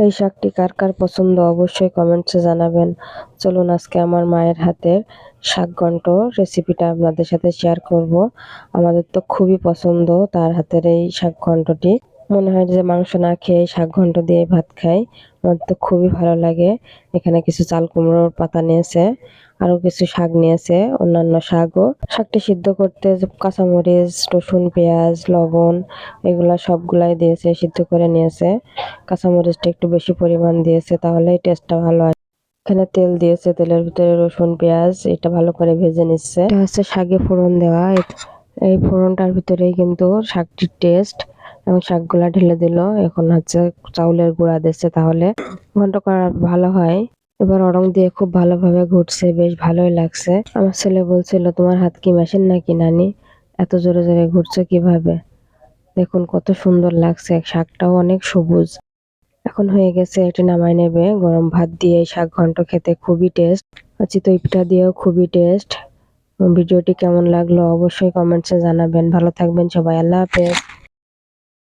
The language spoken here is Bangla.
এই শাকটি কার কার পছন্দ অবশ্যই কমেন্টসে জানাবেন। চলুন আজকে আমার মায়ের হাতের শাক ঘন্ট রেসিপিটা আপনাদের সাথে শেয়ার করব। আমাদের তো খুবই পছন্দ তার হাতের এই শাক ঘন্টটি মনে হয় যে মাংস না খেয়ে শাক ঘন্ট দিয়ে ভাত খাই। আমার তো খুবই ভালো লাগে। এখানে কিছু চাল কুমড়োর পাতা নিয়েছে আরও কিছু শাক নিয়েছে, অন্যান্য শাকও। শাকটি সিদ্ধ করতে কাঁচামরিচ, রসুন, পেঁয়াজ, লবণ, এগুলা সবগুলাই দিয়েছে, সিদ্ধ করে নিয়েছে। কাঁচামরিচটা একটু বেশি পরিমাণ দিয়েছে তাহলে টেস্টটা ভালো আসে এখানে তেল দিয়েছে, তেলের ভিতরে রসুন, পেঁয়াজ, এটা ভালো করে ভেজে নিচ্ছে। এটা হচ্ছে শাকে ফোড়ন দেওয়া। এই ফোড়নটার ভিতরেই কিন্তু শাকটির টেস্ট এবং শাকগুলা ঢেলে দিল। এখন হচ্ছে চাউলের গুঁড়া দিচ্ছে তাহলে। ঘন্ট করা ভালো হয়। এবার অরং দিয়ে খুব ভালোভাবে ঘুরছে বেশ ভালোই লাগছে। আমার ছেলে বলছিল, তোমার হাত কি মেশিন নাকি নানি? এত জোরে জোরে ঘুরছো কীভাবে? দেখুন কত সুন্দর লাগছে শাকটাও অনেক সবুজ। এখন হয়ে গেছে, এটি নামাই নেবে। গরম ভাত দিয়ে শাক ঘন্ট খেতে খুবই টেস্ট। চিতই পিঠা দিয়েও খুবই টেস্ট। ভিডিওটি কেমন লাগল অবশ্যই কমেন্টসে জানাবেন। ভালো থাকবেন সবাই, আল্লাহ হাফেজ।